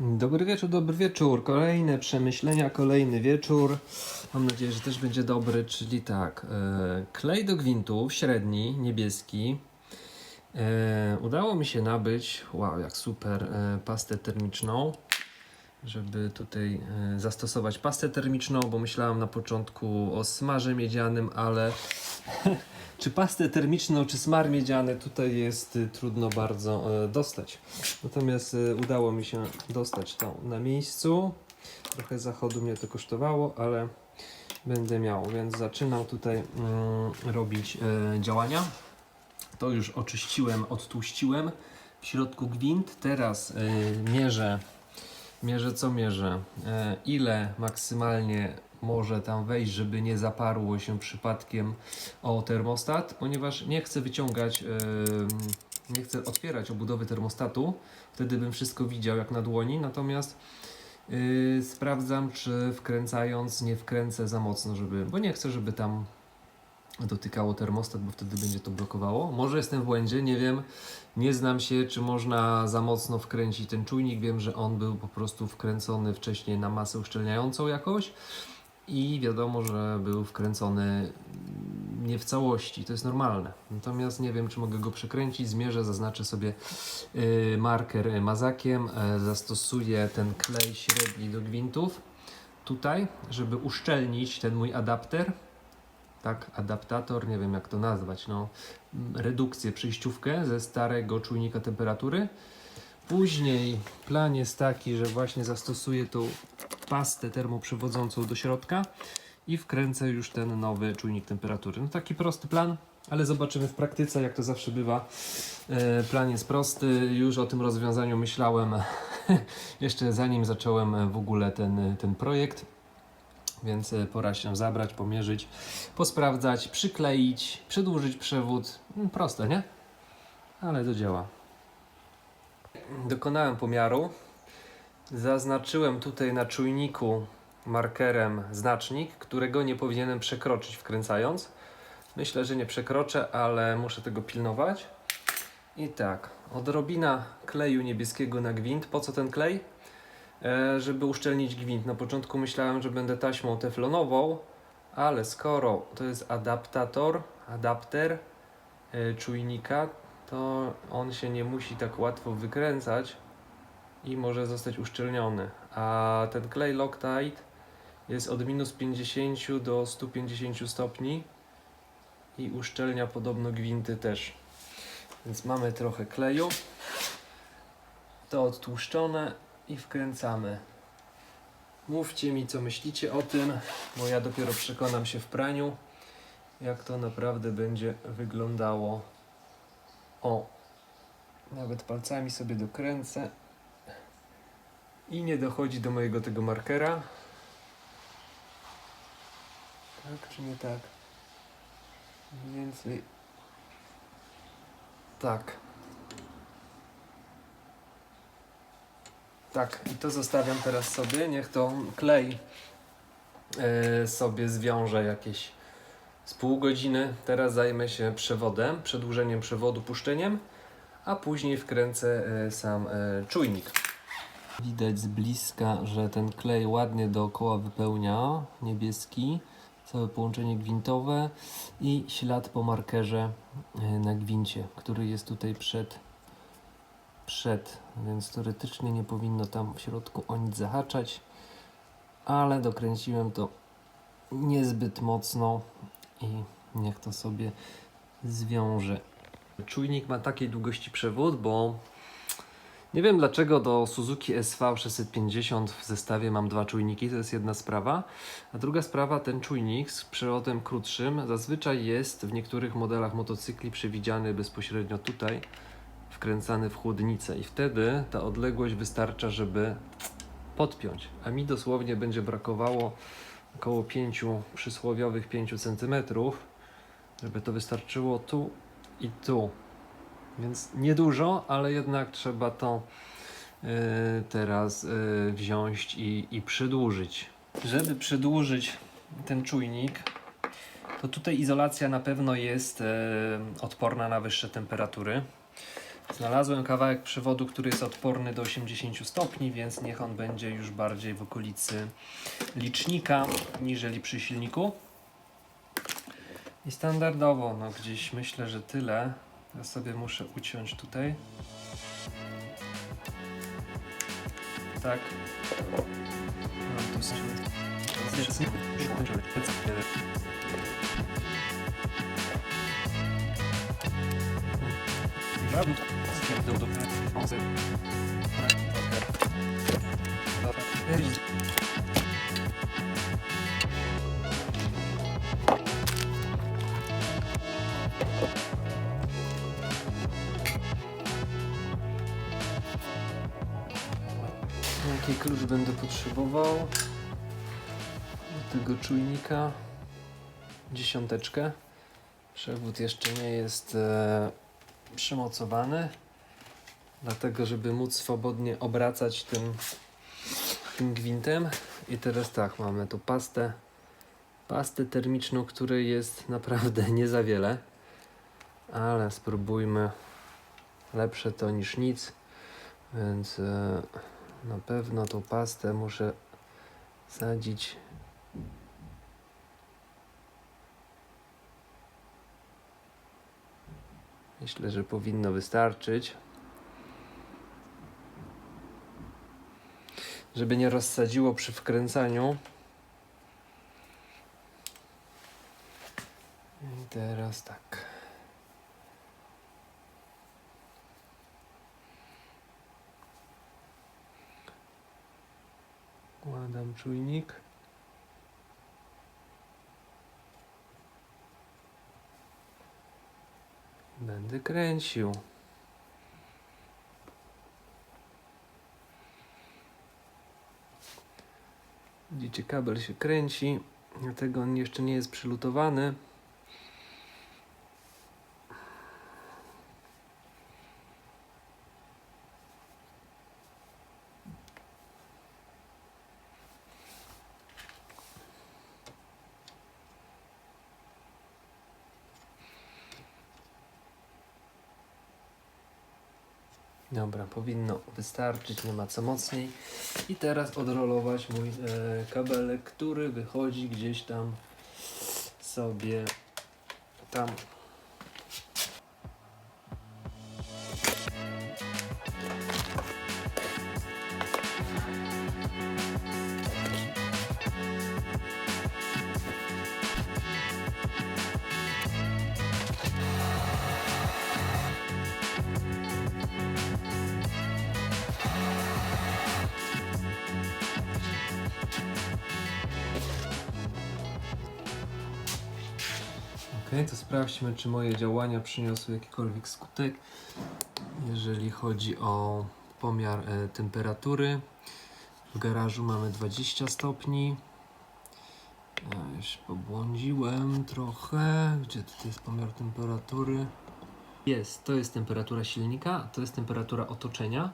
Dobry wieczór, dobry wieczór. Kolejne przemyślenia, kolejny wieczór. Mam nadzieję, że też będzie dobry, czyli tak. E, klej do gwintów, średni, niebieski. E, udało mi się nabyć, wow, jak super, e, pastę termiczną, żeby tutaj zastosować pastę termiczną, bo myślałem na początku o smarze miedzianym, ale czy pastę termiczną, czy smar miedziany tutaj jest y, trudno bardzo e, dostać. Natomiast e, udało mi się dostać to na miejscu. Trochę zachodu mnie to kosztowało, ale będę miał, więc zaczynam tutaj mm, robić e, działania. To już oczyściłem, odtłuściłem. W środku gwint. Teraz mierzę, mierzę co mierzę, ile maksymalnie może tam wejść, żeby nie zaparło się przypadkiem o termostat, ponieważ nie chcę wyciągać, nie chcę otwierać obudowy termostatu, wtedy bym wszystko widział jak na dłoni, natomiast yy, sprawdzam, czy wkręcając nie wkręcę za mocno, żeby, bo nie chcę, żeby tam dotykało termostat, bo wtedy będzie to blokowało. Może jestem w błędzie, nie wiem, nie znam się, czy można za mocno wkręcić ten czujnik. Wiem, że on był po prostu wkręcony wcześniej na masę uszczelniającą jakoś i wiadomo, że był wkręcony nie w całości, to jest normalne. Natomiast nie wiem, czy mogę go przekręcić, zmierzę, zaznaczę sobie y, marker mazakiem, y, zastosuję ten klej średni do gwintów tutaj, żeby uszczelnić ten mój adapter. Tak, adaptator, nie wiem jak to nazwać, no, redukcję, przejściówkę ze starego czujnika temperatury. Później plan jest taki, że właśnie zastosuję tą pastę termoprzewodzącą do środka i wkręcę już ten nowy czujnik temperatury. No taki prosty plan, ale zobaczymy w praktyce, jak to zawsze bywa. E, Plan jest prosty, już o tym rozwiązaniu myślałem jeszcze zanim zacząłem w ogóle ten, ten projekt. Więc e, pora się zabrać, pomierzyć, posprawdzać, przykleić, przedłużyć przewód. Mm, Proste, nie? Ale to działa. Dokonałem pomiaru. Zaznaczyłem tutaj na czujniku markerem znacznik, którego nie powinienem przekroczyć wkręcając. Myślę, że nie przekroczę, ale muszę tego pilnować. I tak, odrobina kleju niebieskiego na gwint. Po co ten klej? E, żeby uszczelnić gwint. Na początku myślałem, że będę taśmą teflonową, ale skoro to jest adaptator, adapter e, czujnika, to on się nie musi tak łatwo wykręcać i może zostać uszczelniony. A ten klej Loctite jest od minus 50 do 150 stopni i uszczelnia podobno gwinty też. Więc mamy trochę kleju. To odtłuszczone i wkręcamy. Mówcie mi, co myślicie o tym, bo ja dopiero przekonam się w praniu, jak to naprawdę będzie wyglądało. O, nawet palcami sobie dokręcę i nie dochodzi do mojego tego markera. Tak czy nie tak? Mniej więcej. Tak. Tak, i to zostawiam teraz sobie. Niech to klej e, sobie zwiąże jakieś z pół godziny. Teraz zajmę się przewodem, przedłużeniem przewodu, puszczeniem, a później wkręcę e, sam e, czujnik. Widać z bliska, że ten klej ładnie dookoła wypełnia, niebieski, całe połączenie gwintowe i ślad po markerze e, na gwincie, który jest tutaj przed, przed, więc teoretycznie nie powinno tam w środku o nic zahaczać, ale dokręciłem to niezbyt mocno i niech to sobie zwiąże. Czujnik ma takiej długości przewód, bo nie wiem dlaczego do Suzuki SV 650 w zestawie mam dwa czujniki, to jest jedna sprawa. A druga sprawa, ten czujnik z przewodem krótszym zazwyczaj jest w niektórych modelach motocykli przewidziany bezpośrednio tutaj, wkręcany w chłodnicę i wtedy ta odległość wystarcza, żeby podpiąć. A mi dosłownie będzie brakowało około 5 przysłowiowych 5 cm, żeby to wystarczyło tu i tu. Więc niedużo, ale jednak trzeba to y, teraz y, wziąć i, i przedłużyć. Żeby przedłużyć ten czujnik, to tutaj izolacja na pewno jest y, odporna na wyższe temperatury. Znalazłem kawałek przewodu, który jest odporny do 80 stopni, więc niech on będzie już bardziej w okolicy licznika, niżeli przy silniku. I standardowo, no gdzieś myślę, że tyle. Ja sobie muszę uciąć tutaj. Tak. Mam tu Jaki klucz będę potrzebował? Tego czujnika. Dziesiąteczkę. Przewód jeszcze nie jest e, przymocowany. Dlatego, żeby móc swobodnie obracać tym, tym gwintem. I teraz tak, mamy tu pastę. Pastę termiczną, której jest naprawdę nie za wiele. Ale spróbujmy. Lepsze to niż nic. Więc e, na pewno tą pastę muszę sadzić. Myślę, że powinno wystarczyć. Żeby nie rozsadziło przy wkręcaniu. I teraz tak. Kładam czujnik. Będę kręcił. Widzicie, kabel się kręci, dlatego on jeszcze nie jest przylutowany. Dobra, powinno wystarczyć, nie ma co mocniej. I teraz odrolować mój e, kabelek, który wychodzi gdzieś tam sobie tam. To sprawdźmy, czy moje działania przyniosły jakikolwiek skutek. Jeżeli chodzi o pomiar e, temperatury, w garażu mamy 20 stopni. Ja już pobłądziłem trochę. Gdzie tutaj jest pomiar temperatury? Jest, to jest temperatura silnika, to jest temperatura otoczenia.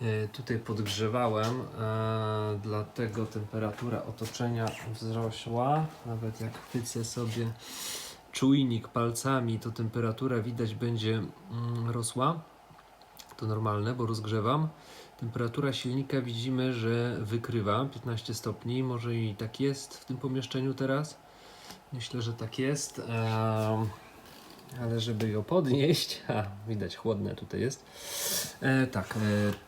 E, Tutaj podgrzewałem, e, dlatego temperatura otoczenia wzrosła. Nawet jak chwycę sobie czujnik palcami, to temperatura widać będzie mm, rosła. To normalne, bo rozgrzewam. Temperatura silnika widzimy, że wykrywa 15 stopni. Może i tak jest w tym pomieszczeniu teraz. Myślę, że tak jest. Ehm, ale żeby ją podnieść, a widać chłodne tutaj jest. E, tak, e,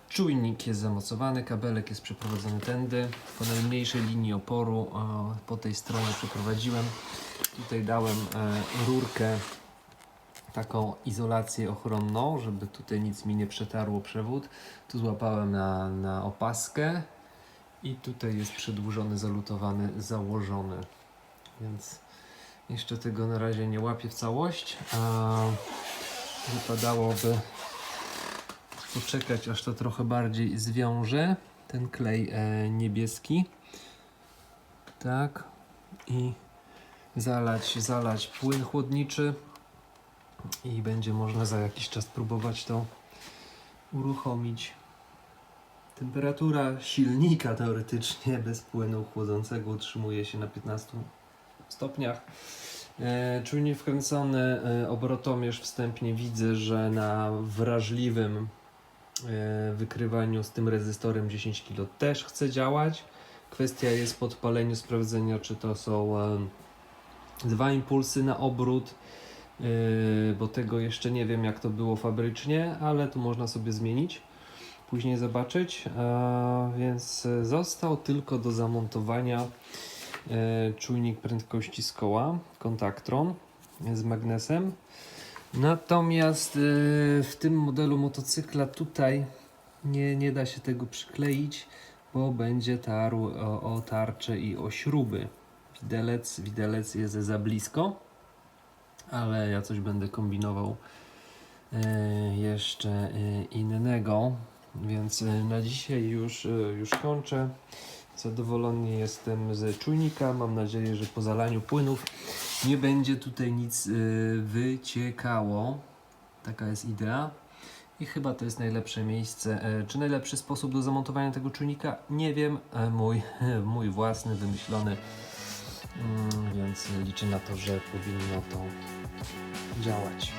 czujnik jest zamocowany, kabelek jest przeprowadzony tędy. Po najmniejszej linii oporu e, po tej stronie przeprowadziłem. Tutaj dałem e, rurkę, taką izolację ochronną, żeby tutaj nic mi nie przetarło przewód. Tu złapałem na, na opaskę i tutaj jest przedłużony, zalutowany, założony. Więc jeszcze tego na razie nie łapię w całość. A wypadałoby poczekać, aż to trochę bardziej zwiąże. Ten klej e, niebieski. Tak. I zalać, zalać płyn chłodniczy. I będzie można za jakiś czas próbować to uruchomić. Temperatura silnika teoretycznie bez płynu chłodzącego utrzymuje się na 15 stopniach. E, czujnik wkręcony, e, obrotomierz wstępnie widzę, że na wrażliwym e, wykrywaniu z tym rezystorem 10 kg też chce działać. Kwestia jest podpaleniu, sprawdzenia czy to są dwa impulsy na obrót, bo tego jeszcze nie wiem jak to było fabrycznie, ale tu można sobie zmienić, później zobaczyć. Więc został tylko do zamontowania czujnik prędkości z koła, kontaktron z magnesem. Natomiast e, w tym modelu motocykla tutaj nie, nie da się tego przykleić, bo będzie tarł o, o i o śruby. Widelec, widelec jest za blisko, ale ja coś będę kombinował e, jeszcze e, innego, więc e, na dzisiaj już, e, już kończę. Zadowolony jestem z czujnika. Mam nadzieję, że po zalaniu płynów nie będzie tutaj nic y, wyciekało. Taka jest idea. I chyba to jest najlepsze miejsce. E, Czy najlepszy sposób do zamontowania tego czujnika? Nie wiem. E, Mój, mój własny, wymyślony. Mm, Więc liczę na to, że powinno to działać.